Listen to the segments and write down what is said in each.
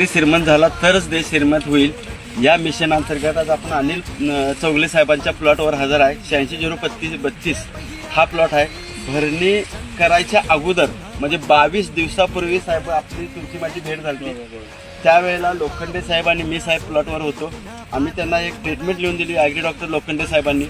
शेतकरी श्रीमंत झाला तरच देश श्रीमंत होईल. या मिशन अंतर्गत आज आपण अनिल चौगले साहेबांच्या प्लॉटवर हजर आहे. शहाऐंशी झिरो पत्तीस बत्तीस हा प्लॉट आहे. भरणी करायच्या अगोदर म्हणजे बावीस दिवसापूर्वी साहेब आपली तुमची माझी भेट झाली त्यावेळेला लोखंडे साहेब आणि मी साहेब प्लॉटवर होतो. आम्ही त्यांना एक ट्रीटमेंट लिहून दिली ॲग्री डॉक्टर लोखंडे साहेबांनी.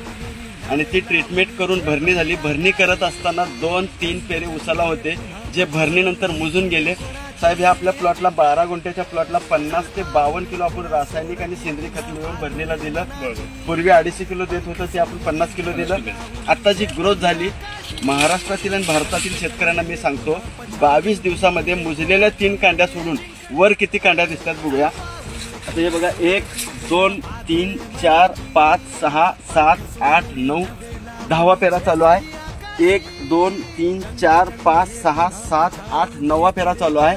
आणि ती ट्रीटमेंट करून भरणी झाली. भरणी करत असताना दोन तीन पेरे उसाला होते जे भरणीनंतर मुजून गेले. साहेब ह्या आपल्या प्लॉटला बारा गुंठ्याच्या प्लॉटला पन्नास ते बावन्न किलो आपण रासायनिक आणि सेंद्रिय खत मिळवून भरणीला दिलं. पूर्वी अडीचशे किलो देत होतं ते आपण पन्नास किलो दिलं. आता जी ग्रोथ झाली महाराष्ट्रातील आणि भारतातील शेतकऱ्यांना मी सांगतो बावीस दिवसामध्ये मुजलेल्या तीन कांड्या सोडून वर किती कांड्या दिसतात बघूया. आता हे बघा एक दोन तीन चार पाच सहा सात आठ नऊ दहावा पेरा चालू आहे. एक दोन तीन चार पाच सहा सात आठ नववा पेरा चालू आहे.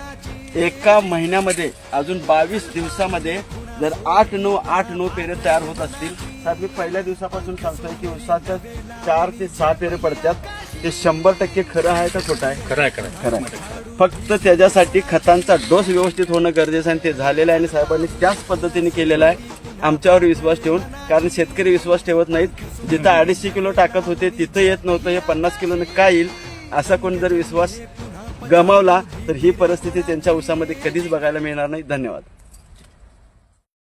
एका महिन्यामध्ये अजून बावीस दिवसामध्ये जर आठ नऊ आठ नऊ पेरे तयार होत असतील तर मी पहिल्या दिवसापासून सांगतोय की उसाच्या चार ते सहा पेरे पडतात. ते शंभर टक्के खरं आहे का खोटं आहे? खरं आहे खरं आहे. खरं आहे. फक्त त्याच्यासाठी खतांचा डोस व्यवस्थित होणं गरजेचं आहे आणि ते झालेलं आहे आणि साहेबांनी त्याच पद्धतीने केलेलं आहे. आमच्यावर विश्वास ठेवून कारण शेतकरी विश्वास ठेवत नाहीत. जिथं अडीचशे किलो टाकत होते तिथं येत नव्हतं हे पन्नास किलोनं काय येईल? असा कोणी जर विश्वास गमावला तर ही परिस्थिती त्यांच्या उसामध्ये कधीच बघायला मिळणार नाही. धन्यवाद.